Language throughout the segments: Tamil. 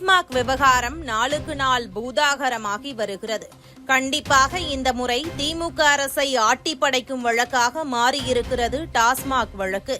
டாஸ்மாக் விவகாரம் நாளுக்கு நாள் பூதாகரமாகி வருகிறது. கண்டிப்பாக இந்த முறை திமுக அரசை ஆட்டி படைக்கும் வழக்காக மாறியிருக்கிறது டாஸ்மாக் வழக்கு.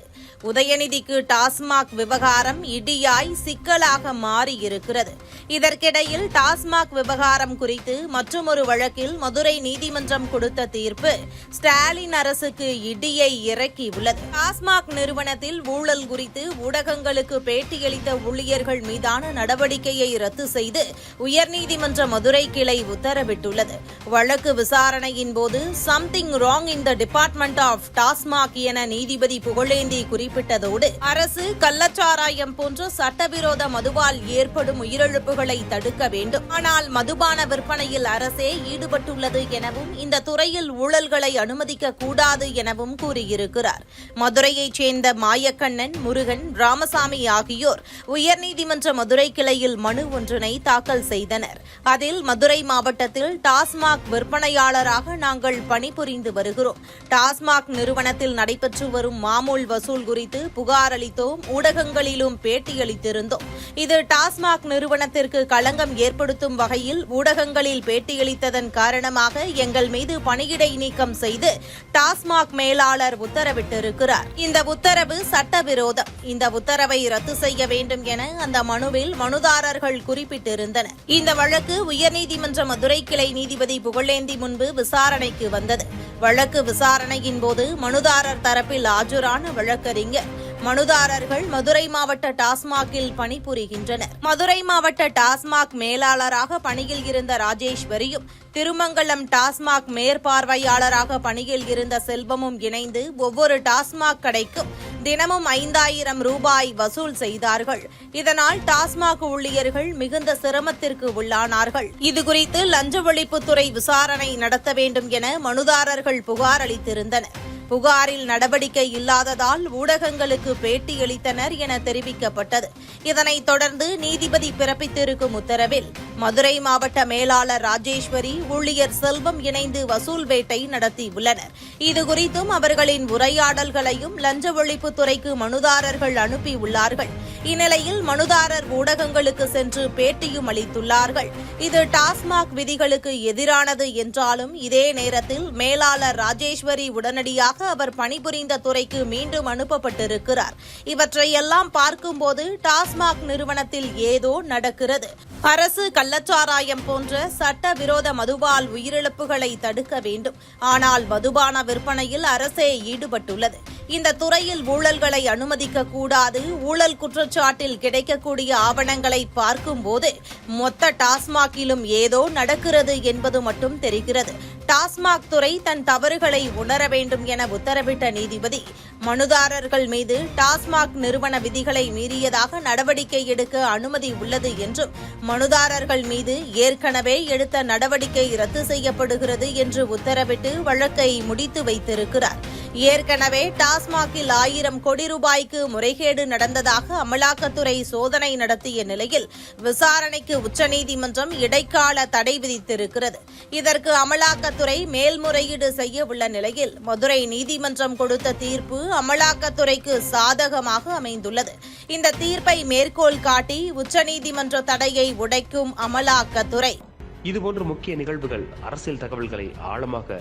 உதயநிதிக்கு டாஸ்மாக் விவகாரம் இடியாய் சிக்கலாக மாறியிருக்கிறது. இதற்கிடையில் டாஸ்மாக் விவகாரம் குறித்து மற்றொரு வழக்கில் மதுரை நீதிமன்றம் கொடுத்த தீர்ப்பு ஸ்டாலின் அரசுக்கு இடியை இறக்கியுள்ளது. டாஸ்மாக் நிறுவனத்தில் ஊழல் குறித்து ஊடகங்களுக்கு பேட்டியளித்த ஊழியர்கள் மீதான நடவடிக்கையை ரத்து செய்து உயர்நீதிமன்ற மதுரை கிளை உத்தரவிட்டுள்ளது. வழக்கு விசாரணையின் போது something wrong in the department of TASMAC என நீதிபதி புகழேந்தி குறிப்பிட்டதோடு அரசு கள்ளச்சாராயம் போன்ற சட்டவிரோத மதுவால் ஏற்படும் உயிரிழப்புகளை தடுக்க வேண்டும். ஆனால் மதுபான விற்பனையில் அரசே ஈடுபட்டுள்ளது எனவும் இந்த துறையில் ஊழல்களை அனுமதிக்க கூடாது எனவும் கூறியிருக்கிறார். மதுரையைச் சேர்ந்த மாயக்கண்ணன் முருகன் ராமசாமி ஆகியோர் உயர்நீதிமன்ற மதுரை கிளையில் மனு ஒன்றினை தாக்கல் செய்தனர். அதில் மதுரை மாவட்டத்தில் டாஸ்மாக் விற்பனையாளராக நாங்கள் பணிபுரிந்து வருகிறோம். டாஸ்மாக் நிறுவனத்தில் நடைபெற்று வரும் மாமூல் வசூல் குறித்து புகார் அளித்தோம் ஊடகங்களிலும் பேட்டியளித்திருந்தோம். இது டாஸ்மாக் நிறுவனத்திற்கு களங்கம் ஏற்படுத்தும் வகையில் ஊடகங்களில் பேட்டியளித்ததன் காரணமாக எங்கள் மீது பணியிடை நீக்கம் செய்து டாஸ்மாக் மேலாளர் உத்தரவிட்டிருக்கிறார். இந்த உத்தரவு சட்டவிரோதம். இந்த உத்தரவை ரத்து செய்ய வேண்டும் என அந்த மனுவில் மனுதாரர்கள் குறிப்பிட்டிருந்தனர். இந்த வழக்கு உயர்நீதிமன்ற மதுரை கிளை நீதிபதி புகழேந்தி முன்பு விசாரணைக்கு வந்தது. வழக்கு விசாரணையின் போது மனுதாரர் தரப்பில் ஆஜரான வழக்கறிஞர். மனுதாரர்கள் மதுரை மாவட்ட டாஸ்மாகில் பணிபுரிகின்றனர். மதுரை மாவட்ட டாஸ்மாக் மேலாளராக பணியில் இருந்த ராஜேஸ்வரியும் திருமங்கலம் டாஸ்மாக் மேற்பார்வையாளராக பணியில் இருந்த செல்வமும் இணைந்து ஒவ்வொரு டாஸ்மாக் கடைக்கும் தினமும் ஐந்தாயிரம் ரூபாய் வசூல் செய்தார்கள். இதனால் டாஸ்மாக் ஊழியர்கள் மிகுந்த சிரமத்திற்கு உள்ளானார்கள். இதுகுறித்து லஞ்ச ஒழிப்புத்துறை விசாரணை நடத்த வேண்டும் என மனுதாரர்கள் புகார் அளித்திருந்தனர். புகாரில் நடவடிக்கை இல்லாததால் ஊடகங்களுக்கு பேட்டியளித்தனர் என தெரிவிக்கப்பட்டது. இதனைத் தொடர்ந்து நீதிபதி பிறப்பித்திருக்கும் உத்தரவில் மதுரை மாவட்ட மேலாளர் ராஜேஸ்வரி ஊழியர் செல்வம் இணைந்து வசூல் வேட்டை நடத்தியுள்ளனர். இதுகுறித்தும் அவர்களின் உரையாடல்களையும் லஞ்ச ஒழிப்புத்துறைக்கு மனுதாரர்கள் அனுப்பியுள்ளார்கள். இந்நிலையில் மனுதாரர் ஊடகங்களுக்கு சென்று பேட்டியும் அளித்துள்ளார்கள். இது டாஸ்மாக் விதிகளுக்கு எதிரானது என்றாலும் இதே நேரத்தில் மேலாளர் ராஜேஸ்வரி உடனடியாக அவர் பணிபுரிந்த துறைக்கு மீண்டும் அனுப்பப்பட்டிருக்கிறார். இவற்றையெல்லாம் பார்க்கும்போது டாஸ்மாக் நிறுவனத்தில் ஏதோ நடக்கிறது. அரசு கள்ளச்சாராயம் போன்ற சட்டவிரோத மதுபால் உயிரிழப்புகளை தடுக்க வேண்டும். ஆனால் மதுபான விற்பனையில் அரசே ஈடுபட்டுள்ளது. இந்த துறையில் ஊழல்களை அனுமதிக்க கூடாது ஊழல் குற்றச்சாட்டில் கிடைக்கக்கூடிய ஆவணங்களை பார்க்கும்போது மொத்த டாஸ்மாகிலும் ஏதோ நடக்கிறது என்பது மட்டும் தெரிகிறது. டாஸ்மாக் துறை தன் தவறுகளை உணர வேண்டும் என உத்தரவிட்ட நீதிபதி மனுதாரர்கள் மீது டாஸ்மாக் நிறுவன விதிகளை மீறியதாக நடவடிக்கை எடுக்க அனுமதி உள்ளது என்றும் மனுதாரர்கள் மீது ஏற்கனவே எடுத்த நடவடிக்கை ரத்து செய்யப்படுகிறது என்று உத்தரவிட்டு வழக்கை முடித்து வைத்திருக்கிறார். ஏற்கனவே டாஸ்மாகில் ஆயிரம் கோடி ரூபாய்க்கு முறைகேடு நடந்ததாக அமலாக்கத்துறை சோதனை நடத்திய நிலையில் விசாரணைக்கு உச்சநீதிமன்றம் இடைக்கால தடை விதித்திருக்கிறது. இதற்கு அமலாக்கத்துறை மேல்முறையீடு செய்ய உள்ள நிலையில் மதுரை நீதிமன்றம் கொடுத்த தீர்ப்பு அமலாக்கத்துறைக்கு சாதகமாக அமைந்துள்ளது. இந்த தீர்ப்பை மேற்கோள் காட்டி உச்சநீதிமன்ற தடையை உடைக்கும் அமலாக்கத்துறை. இதுபோன்ற முக்கிய நிகழ்வுகள் அரசியல் தகவல்களை ஆழமாக